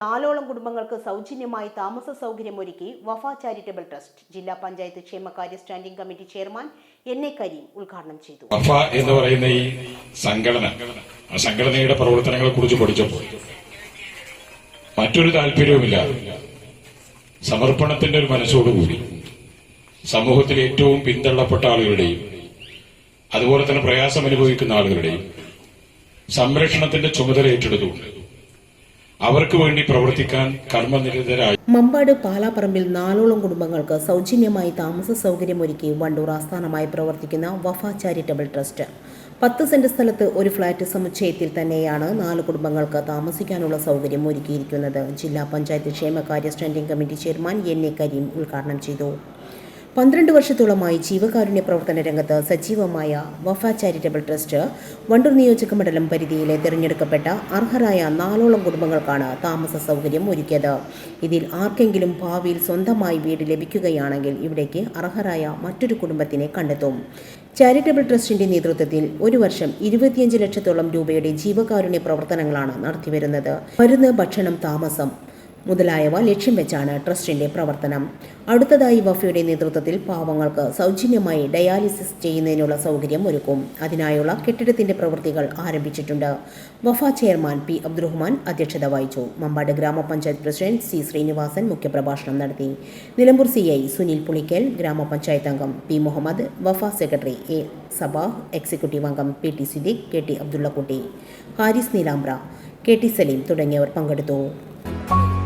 നാലോളം കുടുംബങ്ങൾക്ക് സൗജന്യമായി താമസ സൗകര്യം ഒരുക്കി വഫ ചാരിറ്റബിൾ ട്രസ്റ്റ് ജില്ലാ പഞ്ചായത്ത് ക്ഷേമകാര്യ standing committee chairman N A Karim ഉദ്ഘാടനം ചെയ്തു. വഫ എന്ന് പറയുന്ന ഈ സംഘടന ആ സംഘടനയുടെ പ്രവർത്തനങ്ങളെ കുറിച്ച് പഠിച്ചപ്പോൾ മറ്റൊരു താല്പര്യവുമില്ല. സമർപ്പണത്തിന്റെ ഒരു മനസ്സോടുകൂടി സമൂഹത്തിൽ ഏറ്റവും പിന്തള്ളപ്പെട്ട ആളുകളുടെയും അതുപോലെ തന്നെ പ്രയാസം അനുഭവിക്കുന്ന ആളുകളുടെയും സംരക്ഷണത്തിന്റെ ചുമതല ഏറ്റെടുത്തുകൊണ്ട് അവർക്ക് വേണ്ടി പ്രവർത്തിക്കാൻ കർമ്മനിരതരായി. മമ്പാട് പാലാപ്പറമ്പിൽ നാലോളം കുടുംബങ്ങൾക്ക് സൗജന്യമായി താമസ സൗകര്യമൊരുക്കി വണ്ടൂർ ആസ്ഥാനമായി പ്രവർത്തിക്കുന്ന വഫ ചാരിറ്റബിൾ ട്രസ്റ്റ്. പത്ത് സെന്റ് സ്ഥലത്ത് ഒരു ഫ്ളാറ്റ് സമുച്ചയത്തിൽ തന്നെയാണ് നാല് കുടുംബങ്ങൾക്ക് താമസിക്കാനുള്ള സൗകര്യം ഒരുക്കിയിരിക്കുന്നത്. ജില്ലാ പഞ്ചായത്ത് ക്ഷേമകാര്യ standing committee chairman N A Karim ഉദ്ഘാടനം ചെയ്തു. പന്ത്രണ്ട് വർഷത്തോളമായി ജീവകാരുണ്യ പ്രവർത്തന രംഗത്ത് സജീവമായ വഫ ചാരിറ്റബിൾ ട്രസ്റ്റ് വണ്ടൂർ നിയോജക മണ്ഡലം പരിധിയിലെ തിരഞ്ഞെടുക്കപ്പെട്ട അർഹരായ നാലോളം കുടുംബങ്ങൾക്കാണ് താമസ സൗകര്യം ഒരുക്കിയത്. ഇതിൽ ആർക്കെങ്കിലും ഭാവിയിൽ സ്വന്തമായി വീട് ലഭിക്കുകയാണെങ്കിൽ ഇവിടേക്ക് അർഹരായ മറ്റൊരു കുടുംബത്തിനെ കണ്ടെത്തും. ചാരിറ്റബിൾ ട്രസ്റ്റിന്റെ നേതൃത്വത്തിൽ ഒരു വർഷം ഇരുപത്തിയഞ്ച് ലക്ഷത്തോളം രൂപയുടെ ജീവകാരുണ്യ പ്രവർത്തനങ്ങളാണ് നടത്തിവരുന്നത്. മരുന്ന് ഭക്ഷണം താമസം മുതലായവ ലക്ഷ്യം വെച്ചാണ് ട്രസ്റ്റിന്റെ പ്രവർത്തനം. അടുത്തതായി വഫയുടെ നേതൃത്വത്തിൽ പാവങ്ങൾക്ക് സൗജന്യമായി ഡയാലിസിസ് ചെയ്യുന്നതിനുള്ള സൗകര്യം ഒരുക്കും. അതിനായുള്ള കെട്ടിടത്തിന്റെ പ്രവൃത്തികൾ ആരംഭിച്ചിട്ടുണ്ട്. വഫ ചെയർമാൻ പി അബ്ദുറഹ്മാൻ അധ്യക്ഷത വഹിച്ചു. മമ്പാട് ഗ്രാമപഞ്ചായത്ത് പ്രസിഡന്റ് സി ശ്രീനിവാസൻ മുഖ്യപ്രഭാഷണം നടത്തി. നിലമ്പൂർ സി ഐ സുനിൽ പുളിക്കൽ ഗ്രാമപഞ്ചായത്ത് അംഗം P Muhammad Wafa secretary A Sabah executive അംഗം P T Siddique K T Abdullakutty Haris Neelambra K T Saleem തുടങ്ങിയവർ പങ്കെടുത്തു.